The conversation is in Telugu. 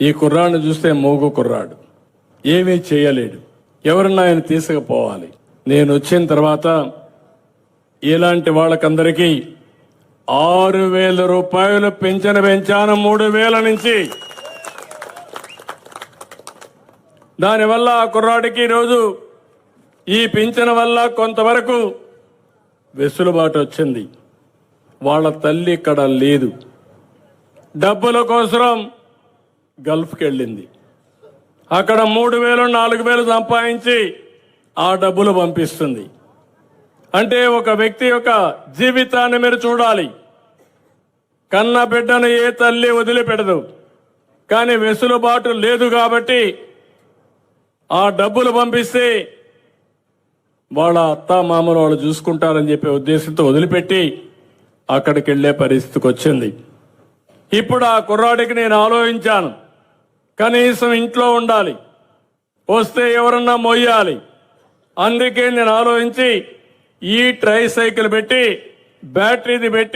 ఈ కుర్రాడిని చూస్తే మూగు కుర్రాడు. ఏమీ చేయలేడు. ఎవరన్నా ఆయన తీసుకుపోవాలి. నేను వచ్చిన తర్వాత ఇలాంటి వాళ్ళకందరికీ ఆరు వేల రూపాయలు పెంచను పెంచాను మూడు వేల నుంచి. దానివల్ల ఆ కుర్రాడికి ఈరోజు ఈ పింఛన వల్ల కొంతవరకు వెసులుబాటు వచ్చింది. వాళ్ళ తల్లి ఇక్కడ లేదు. డబ్బుల కోసం గల్ఫ్కి వెళ్ళింది అక్కడ మూడు వేలు నాలుగు వేలు సంపాదించి ఆ డబ్బులు పంపిస్తుంది. అంటే ఒక వ్యక్తి యొక్క జీవితాన్ని మీరు చూడాలి. కన్న బిడ్డను ఏ తల్లి వదిలిపెడదు. కానీ వెసులుబాటు లేదు కాబట్టి ఆ డబ్బులు పంపిస్తే వాళ్ళ అత్త మామలు వాళ్ళు చూసుకుంటారని చెప్పే ఉద్దేశంతో వదిలిపెట్టి అక్కడికి వెళ్ళే పరిస్థితికి వచ్చింది. ఇప్పుడు ఆ కుర్రాడికి నేను ఆలోచించాను. కనీసం ఇంట్లో ఉండాలి. వస్తే ఎవరన్నా మొయ్యాలి. అందుకే నేను ఆలోచించి ఈ ట్రై సైకిల్ పెట్టి బ్యాటరీది పెట్టి